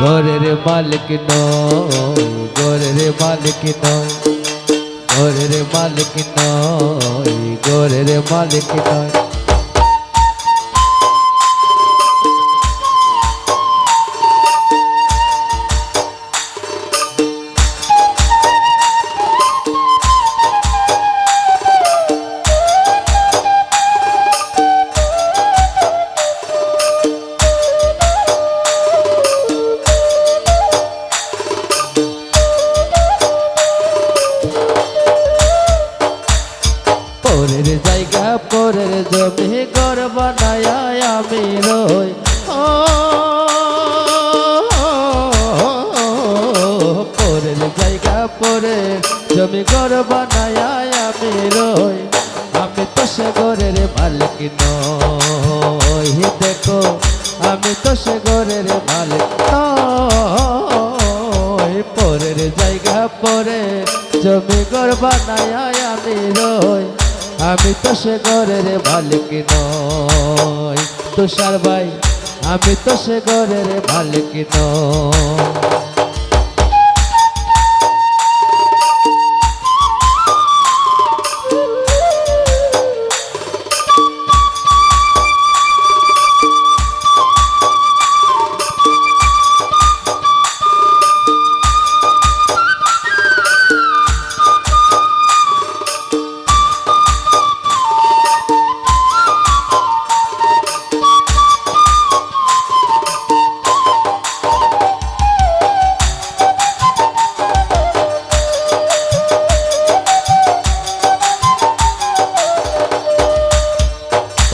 ঘরের মালিক নয় ঘরের মালিক নয় ঘরের মালিক নয় ঘরের মালিক নয় পরের জমি ঘর বানায় আমি রই। ও জায়গা পরের জমি ঘর বানায় আমি রই। আমি তো সে ঘরের মালিক নই। দেখো, আমি তো সে ঘরের মালিক পরের জায়গা পরে জমি ঘর বানায় আমি রই। আমি তো সে ঘরের মালিক নয় তুষার ভাই। আমি তো সে ঘরের মালিক নই।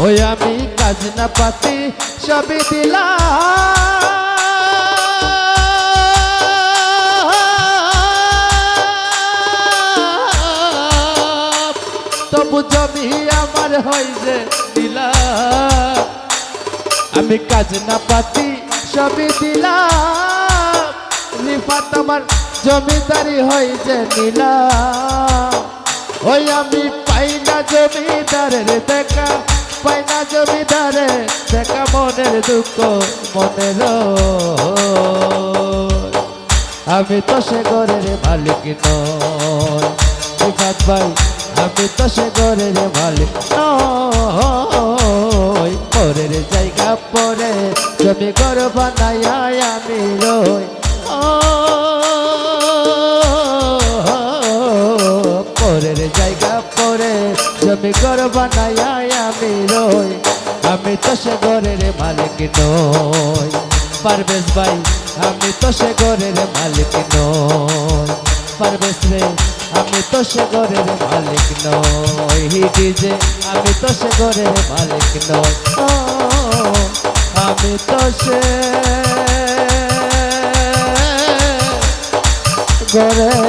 ওই আমি কাজ না পাতি, সবই দিলাম। তবু জমি আমার হয় যে দিলাম। আমি কাজ না পাতি, সবই দিলাম। রিফাত আমার জমিদারি হয় যে নিলাম ওই আমি পাই না জমিদারের দেখা মনের দুঃখ মনের আমি তো সে ঘরের মালিক নয় ভাই, আমি তো সে ঘরের মালিক নয় পরের জায়গা পরে জমি ঘর বানাই আমি রই। পরের জায়গা পরে জমি ঘর বানাই আমি রই। আমি তো সে ঘরের মালিক নই। পারবেশ ভাই, আমি তো সে ঘরের মালিক নই। পারবেশ রে, আমি তো সে ঘরের মালিক নই। ডিজে আমি তো সে ঘরের মালিক নই। আমি তো সে ঘরের